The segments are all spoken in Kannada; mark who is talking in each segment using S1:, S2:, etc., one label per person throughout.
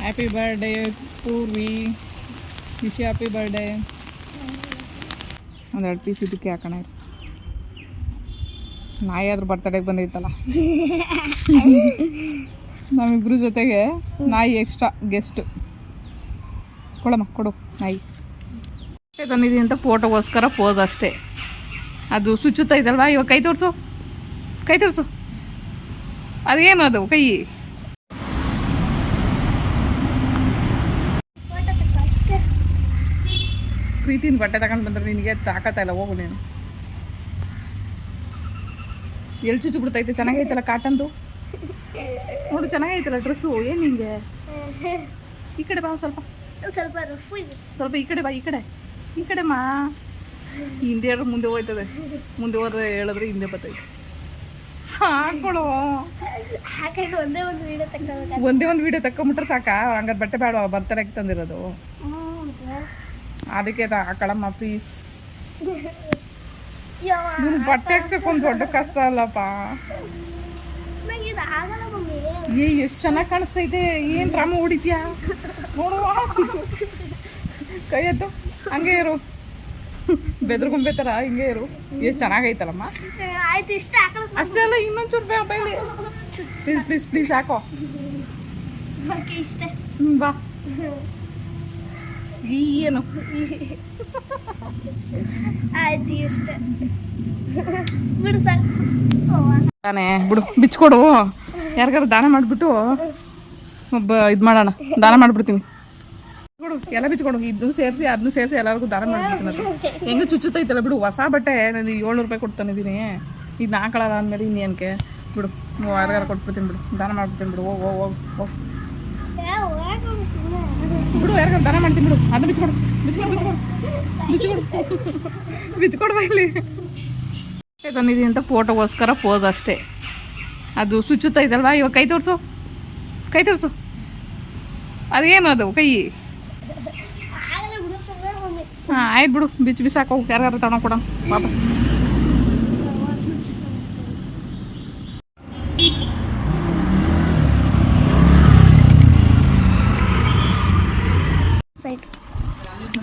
S1: Happy birthday Purvi wish happy birthday ಒಂದೆರಡು ಪೀಸ್ ಇದಕ್ಕೆ ಹಾಕೋಣ. ನಾಯಿ ಆದ್ರೂ ಬರ್ತಡೇಗೆ ಬಂದೈತಲ್ಲ ನಮ್ಮಿಬ್ರ ಜೊತೆಗೆ ನಾಯಿ ಎಕ್ಸ್ಟ್ರಾ ಗೆಸ್ಟ್ ಕೊಡಮ್ಮ, ಕೊಡು ನಾಯಿ. ತಂದಿದ್ದೀನಿ ಅಂತ ಫೋಟೋಗೋಸ್ಕರ ಪೋಸ್ ಅಷ್ಟೇ. ಅದು ಸುಚ್ಚುತ್ತೈತಲ್ವಾ ಇವಾಗ ಕೈ ತೋರಿಸು. ಕೈ ತೋರಿಸು. ಅದೇನು ಅದು ಕೈ? ಪ್ರೀತಿನ ಬಟ್ಟೆ ತಗೊಂಡು ಬಂದ್ರೆ ನಿನಗೆ ತಾಕತ್ತ ಇಲ್ಲ ಹೋಗು ನೀನು. ಎಲ್ಲಿ ಚುಚ್ಚು ಬಿಡ್ತೈತೆ ಚೆನ್ನಾಗೈತಲ್ಲ ಕಾಟನ್ದು? ನೋಡು ಚೆನ್ನಾಗೈತಲ್ಲ ಡ್ರೆಸ್ಸು? ಏನು ನಿಂಗೆ? ಈ ಕಡೆ ಬಾ ಸ್ವಲ್ಪ.
S2: ಸ್ವಲ್ಪ
S1: ಸ್ವಲ್ಪ ಈ ಕಡೆ ಬಾ ಈ ಕಡೆ. ಈ ಕಡೆ ಮಾ. ಹಿಂದೆ ಹೇಳಿದ್ರೆ ಮುಂದೆ ಹೋಯ್ತದೆ? ಮುಂದೆ ಹೋದ್ರೆ ಹೇಳಿದ್ರೆ ಹಿಂದೆ ಬರ್ತೈತೆ. ಹಾಕೊಳ್ಳೋ
S2: ಒಂದೇ ಒಂದು ವೀಡಿಯೋ ತೆಗ್ದಾಗ
S1: ಒಂದೇ ಒಂದು ವಿಡಿಯೋ ತಕ್ಕೊಂಬಿಟ್ರೆ ಸಾಕಾ? ಹಂಗಾರೆ ಬಟ್ಟೆ ಬೇಡ ಬರ್ತಾರೆ ತಂದಿರೋದು. ಅದಕ್ಕೆ ಹಾಕಳಮ್ಮ ಪ್ಲೀಸ್ ನೀನು ಬಟ್ಟೆ ಹಾಕ್ಸಕ್ಕೆ ದೊಡ್ಡ ಕಷ್ಟ ಅಲ್ಲಪ್ಪ. ಏ ಎಷ್ಟು ಚೆನ್ನಾಗಿ ಕಾಣಿಸ್ತೈತೆ ಏನು ರಾಮ ಹೊಡಿತೀಯಾ? ನೋಡು ಆ ಚುಚ್ಚು. ಕೈ ಎದ್ದು. ಹಂಗೆ ಇರು. ಬೆದ್ರಗೊಂಬೆ ಹಿಂಗೆ ಇರು. ಎಷ್ಟು ಚೆನ್ನಾಗೈತಲ್ಲಮ್ಮ
S2: ಆಯ್ತು ಇಷ್ಟ ಹಾಕಲ್ಲ
S1: ಅಷ್ಟೇ ಅಲ್ಲ ಇನ್ನೊಂಚೂರು ಬೈಲಿ. ಪ್ಲೀಸ್ ಪ್ಲೀಸ್ ಪ್ಲೀಸ್ ಹಾಕೋ. ಬಾ. ಏನು?
S2: ಬಿಡು ಸಾಕು.
S1: ತಾನೇ ಬಿಡು ಬಿಚ್ಕೊಡು. ಯಾರಿಗಾರು ದಾನ ಮಾಡಿಬಿಟ್ಟು ಒಬ್ಬ ಇದು ಮಾಡೋಣ. ದಾನ ಮಾಡಿಬಿಡ್ತೀನಿ. ಕೊಡು ಎಲ್ಲ ಬಿಚ್ಕೊಡು. ಇದನ್ನು ಸೇರಿಸಿ ಅದನ್ನು ಸೇರಿಸಿ ಎಲ್ಲರಿಗೂ ದಾನ ಮಾಡ್ಬಿಡ್ತೀನಿ ಅದು. ಹೆಂಗೆ ಚುಚ್ಚುತ್ತೈತಲ್ಲ ಬಿಡು ಹೊಸ ಬಟ್ಟೆ. ನಾನು ಏಳ್ನೂರು ರೂಪಾಯಿ ಕೊಡ್ತಾನಿದ್ದೀನಿ ಇದು ಹಾಕೊಳ್ಳಲ್ಲ ಅಂದಮೇಲೆ ಇನ್ನೇನಕ್ಕೆ? ಬಿಡು ಯಾರಿಗಾರು ಕೊಟ್ಬಿಡ್ತೀನಿ ಬಿಡು. ದಾನ ಮಾಡ್ಬಿಡ್ತೀನಿ ಬಿಡು. ಓ ಓ ಓ ಹೋಗ್.
S2: ಸುಮ್ನೆ.
S1: ಬಿಡು ಯಾರಿಗಾರು ದನ ಮಾಡ್ತೀನಿ ಬಿಡು. ಅದನ್ನ ಬಿಚ್ಕೊಡು. ಬಿಚ್ಕೊಡು ಬಿಚ್ಕೊಡು. ಬಿಚ್ಕೊಡು. ಬಿಚ್ಕೊಡು ಇಲ್ಲಿ ತಂದಿದ್ದೀನಿ ಅಂತ ಫೋಟೋಗೋಸ್ಕರ ಪೋಸ್ ಅಷ್ಟೇ. ಅದು ಸುಚ್ಚುತ್ತೈತಲ್ವಾ ಇವಾಗ ಕೈ ತೋರಿಸು. ಕೈ ತೋರಿಸು. ಅದೇನು ಅದು ಕೈ? ಹಾಂ ಆಯ್ತು ಬಿಡು. ಬಿಚ್ಚು ಬಿಸಾಕೋ. ಯಾರು ತಗೊಂಡು ಕೊಡೋಣ. ವಾಪಸ್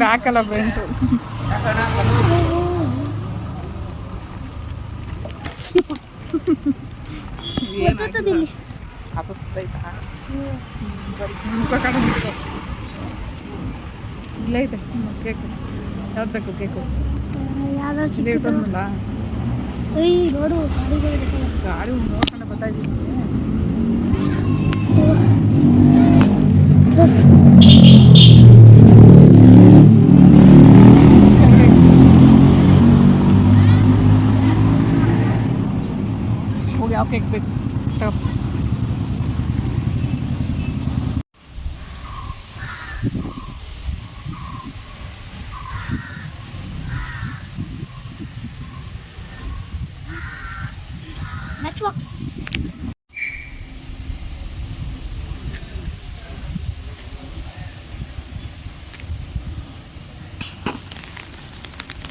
S1: ಬ್ಯಾಕಲ್ಲ ಎಲ್ಲ
S2: ಬಂತು
S1: ಇಲ್ಲೇ ಐತೆ ಕೇಕು. ಯಾವ್ದು ಬೇಕು ಕೇಕು?
S2: ಯಾವ್ದು.
S1: ಗಾಡಿ ನೋಡ್ಕೊಂಡು ಬರ್ತಾ ಇದ್ದೀನಿ. Okay,
S2: quick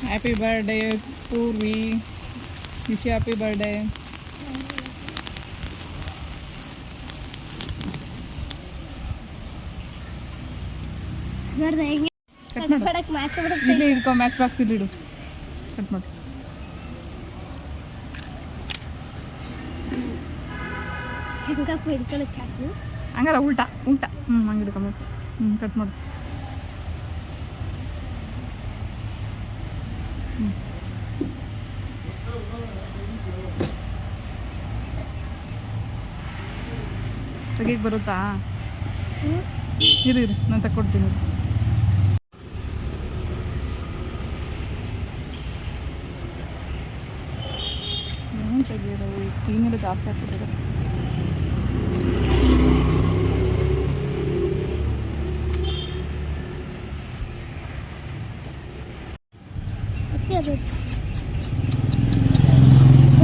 S2: Happy
S1: birthday, Purvi. Wish you happy birthday.
S2: ನೋಡ್ದೆ ಹೆಂಗೆ?
S1: ಕಟ್ ಮಾಡು.
S2: ಮಾಡಕ್ ಮ್ಯಾಚ್ ಬಿಡಕ್
S1: ಇಲ್ಲೇ ಇಡ್ಕೊ ಮ್ಯಾಚ್ ಬಾಕ್ಸ್ ಇಲ್ಲಿ ಇಡು. ಕಟ್ ಮಾಡು.
S2: ಶಂಕಪ್ಪ ಹಿಡ್ಕೊಳ್ಳೋ ಚಾಕು?
S1: ಹಂಗಲ್ಲ ಉಲ್ಟಾ ಉಲ್ಟಾ. ಹ್ಞೂ ಹಂಗೆ ಹಿಡ್ಕೊಬೇಕು. ಹ್ಞೂ ಕಟ್ ಮಾಡು. ಹ್ಞೂ ತೆಗಿಯಕ್ಕೆ ಬರುತ್ತಾ? ಇರು ಇರು. ನಾನು ತಕ್ಕೊಡ್ತೀನಿ. ಇರು. ಏನು ತೆಗಿಯೋದು ಈ ಮೇಲೆ ಜಾಸ್ತಿ ಹಾಕ್ಬಿಟ್ಟಿದ್ದಾರೆ
S2: ಓಕೆ ಅದು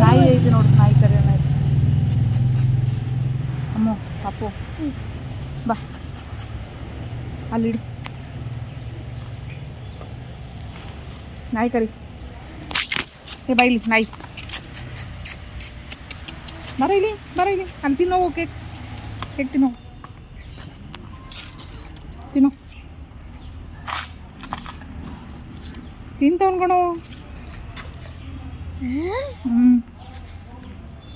S1: ನಾಯಿ ಐತೆ ನೋಡಿ ನಾಯಿ ಕರಿ ನಾಯಿ ಅಮ್ಮ ಅಪ್ಪು ಬಾ ಅಲ್ಲಿಡಿ ನಾಯಿ ಕರಿ ಏ ಬಾ ಇಲ್ಲಿ ನಾಯಿ ಬರ ಇಲ್ಲಿ ಬರ ಇಲ್ಲಿ ಅಲ್ಲಿ ತಿನ್ನೋ ಕೇಕ್. ಕೇಕ್ ತಿನ್ನೋ ತಿನ್ನೋ. ತಿಂತವನ್ ಕಣೋ ಹ್ಞೂ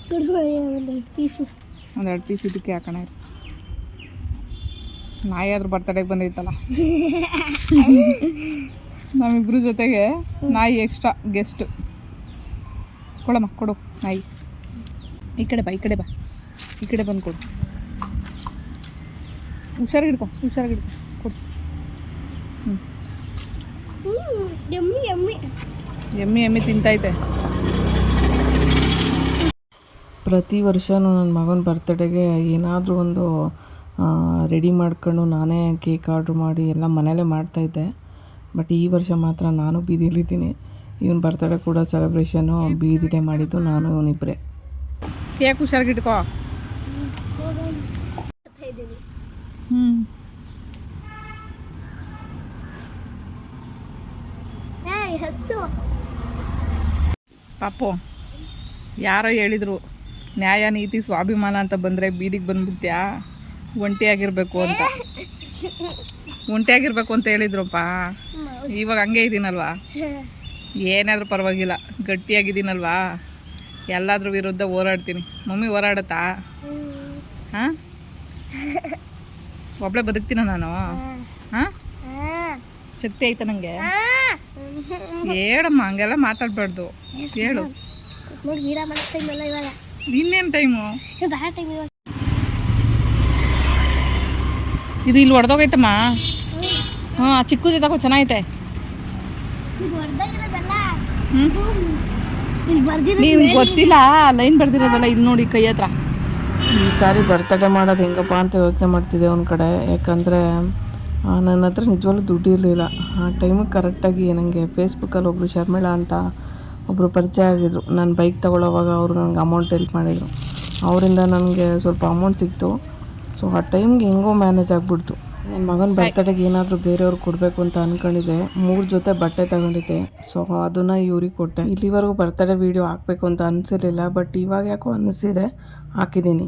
S2: ಕೊಡು ಒಂದು ಪೀಸು
S1: ಒಂದೆರಡು ಪೀಸ್ ಇದಕ್ಕೆ ಹಾಕೋಣ. ನಾಯಿ ಆದ್ರೂ ಬರ್ತಡೆಗೆ ಬಂದೈತಲ್ಲ ನಮ್ಮಿಬ್ರ ಜೊತೆಗೆ ನಾಯಿ ಎಕ್ಸ್ಟ್ರಾ ಗೆಸ್ಟ್ ಕೊಡಮ್ಮ ಕೊಡು ನಾಯಿ. ಈ ಕಡೆ ಬಾ ಈ ಕಡೆ ಬಾ. ಈ ಕಡೆ ಬಂದು ಕೊಡು. ಹುಷಾರಾಗಿ ಹಿಡ್ಕೊ ಹುಷಾರಾಗಿ ಹಿಡ್ಕೊ ಕೊಡು
S2: ಎಮ್ಮಿ ಎಮ್ಮಿ
S1: ಎಮ್ಮಿ ಎಮ್ಮಿ ತಿಂತೈತೆ.
S3: ಪ್ರತಿ ವರ್ಷವೂ ನನ್ನ ಮಗನ ಬರ್ತಡೆಗೆ ಏನಾದರೂ ಒಂದು ರೆಡಿ ಮಾಡ್ಕೊಂಡು ನಾನೇ ಕೇಕ್ ಆರ್ಡ್ರ್ ಮಾಡಿ ಎಲ್ಲ ಮನೇಲೇ ಮಾಡ್ತಾಯಿದ್ದೆ ಬಟ್ ಈ ವರ್ಷ ಮಾತ್ರ ನಾನು ಬೀದಿಲಿದ್ದೀನಿ. ಇವನ್ ಬರ್ತಡೇ ಕೂಡ ಸೆಲೆಬ್ರೇಷನು ಬೀದಿಲೇ ಮಾಡಿದ್ದು ನಾನು ಇವನಿಬ್ಬರೇ
S1: ಕೇಕ್
S2: ಹುಷಾರಾಗಿಟ್ಕೋ
S1: ಹ್ಞೂ ಪಾಪು ಯಾರೋ ಹೇಳಿದ್ರು ನ್ಯಾಯ ನೀತಿ ಸ್ವಾಭಿಮಾನ ಅಂತ ಬಂದರೆ ಬೀದಿಗೆ ಬಂದ್ಬಿಡ್ತ್ಯಾ? ಒಂಟಿಯಾಗಿರ್ಬೇಕು ಅಂತ. ಒಂಟಿಯಾಗಿರ್ಬೇಕು ಅಂತ ಹೇಳಿದ್ರಪ್ಪ. ಇವಾಗ ಹಂಗೆ ಇದ್ದೀನಲ್ವಾ ಏನಾದರೂ ಪರವಾಗಿಲ್ಲ. ಗಟ್ಟಿಯಾಗಿದ್ದೀನಲ್ವಾ ಎಲ್ಲಾದ್ರ ವಿರುದ್ಧ ಹೋರಾಡ್ತೀನಿ. ಮಮ್ಮಿ ಹೋರಾಡತ್ತಾ? ಹಾಂ? ಒಬ್ಳೆ ಬದುಕ್ತೀನ ನಾನು? ಹಾಂ? ಶಕ್ತಿ ಐತ ನನಗೆ ಹೇಳಮ್ಮ, ಹಂಗೆಲ್ಲ ಮಾತಾಡಬಾರ್ದು. ಹೇಳು. ಇನ್ನೇನು ಟೈಮು ಇದು ಇಲ್ಲಿ ಹೊಡೆದೋಗೈತಮ್ಮ ಹ್ಞೂ ಚಿಕ್ಕದು ಚೆನ್ನಾಗೈತೆ. ಹ್ಞೂ ನೀವು ಗೊತ್ತಿಲ್ಲ ಲೈನ್ ಬರ್ದಿರೋದಲ್ಲ ಇಲ್ಲಿ ನೋಡಿ ಕೈ ಹತ್ರ.
S3: ಈ ಸಾರಿ ಬರ್ತಡೇ ಮಾಡೋದು ಹೆಂಗಪ್ಪ ಅಂತ ಯೋಚನೆ ಮಾಡ್ತಿದ್ದೆ ಒಂದು ಕಡೆ. ಯಾಕಂದರೆ ನನ್ನ ಹತ್ರ ನಿಜವಾಗ್ಲೂ ದುಡ್ಡು ಇರಲಿಲ್ಲ. ಆ ಟೈಮಿಗೆ ಕರೆಕ್ಟಾಗಿ ನನಗೆ ಫೇಸ್ಬುಕ್ಕಲ್ಲಿ ಒಬ್ಬರು ಶರ್ಮಿಳ ಅಂತ ಒಬ್ಬರು ಪರಿಚಯ ಆಗಿದ್ರು. ನಾನು ಬೈಕ್ ತೊಗೊಳ್ಳೋವಾಗ ಅವರು ನನಗೆ ಅಮೌಂಟ್ ಹೆಲ್ಪ್ ಮಾಡಿದರು. ಅವರಿಂದ ನನಗೆ ಸ್ವಲ್ಪ ಅಮೌಂಟ್ ಸಿಕ್ತು. ಸೊ ಆ ಟೈಮ್ಗೆ ಹೆಂಗೋ ಮ್ಯಾನೇಜ್ ಆಗಿಬಿಡ್ತು. ನನ್ನ ಮಗನ ಬರ್ತಡೇಗೆ ಏನಾದರೂ ಬೇರೆಯವ್ರಿಗೆ ಕೊಡಬೇಕು ಅಂತ ಅಂದ್ಕೊಂಡಿದ್ದೆ ಮೂರು ಜೊತೆ ಬಟ್ಟೆ ತಗೊಂಡಿದ್ದೆ. ಸೊ ಅದನ್ನು ಇವ್ರಿಗೆ ಕೊಟ್ಟೆ. ಇಲ್ಲಿವರೆಗೂ ಬರ್ತಡೇ ವೀಡಿಯೋ ಹಾಕಬೇಕು ಅಂತ ಅನಿಸಿರಲಿಲ್ಲ ಬಟ್ ಇವಾಗ ಯಾಕೋ ಅನ್ನಿಸಿದೆ ಹಾಕಿದ್ದೀನಿ.